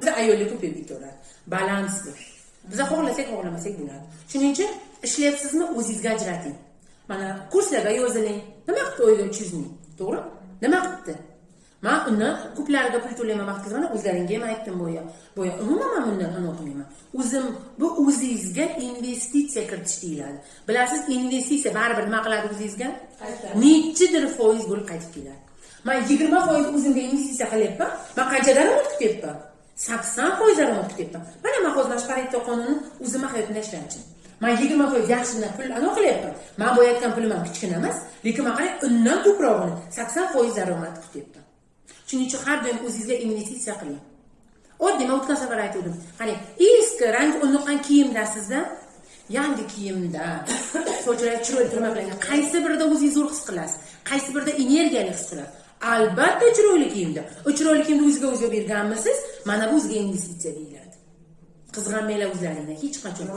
biz ayollik deb bittalar balans deb xohlasak xohlamasak bo'ladi shuning uchun ishlayapsizmi o'zingizga ajrating mana kurslarga yoziling nima qildi oyda uch yuz ming to'g'ri nima qilibdi man uni ko'plariga pul to'layman vaqt o'zlaringga ham aytdim boya boya umuman man bundan anavi qilmayman o'zim bu o'zingizga investitsiya kiritish deyiladi. Bilasiz investitsiya baribir nima qiladi o'zingizga? Nechidir foiz bo'lib qaytib keladi. Man yigirma foiz o'zimga investitsiya qilyapman man qancha daromad kutyapman sakson foiz daromad kutyapman mana man hozir mana shu pareto qonunni o'zimni hayotimda ishlatishim man yigirma foiz yaxshina pul anaqa qilyapman man bo'layotgan pulim ham kichkina emas lekin man qarang undan ko'prog'ini sakson foiz daromad kutyapman shuning uchun har doim o'zingizga investitsiya qiling oddiy man o'tgan safar aytgandim qani eski rang o'rnaqqan kiyimdasizda yangi kiyimda. Sochlari chiroyli turmaklagan qaysi birida o'zingiz zo'r his qilasiz? Qaysi birida energiyali his qilasiz? Albatta chiroyli kiyimda. U chiroyli kiyimni o'zingizga o'zi berganmisiz? Mana bu o'ziga investitsiya deyiladi. Qizg'anmanglar o'zlaringdan hech qachon.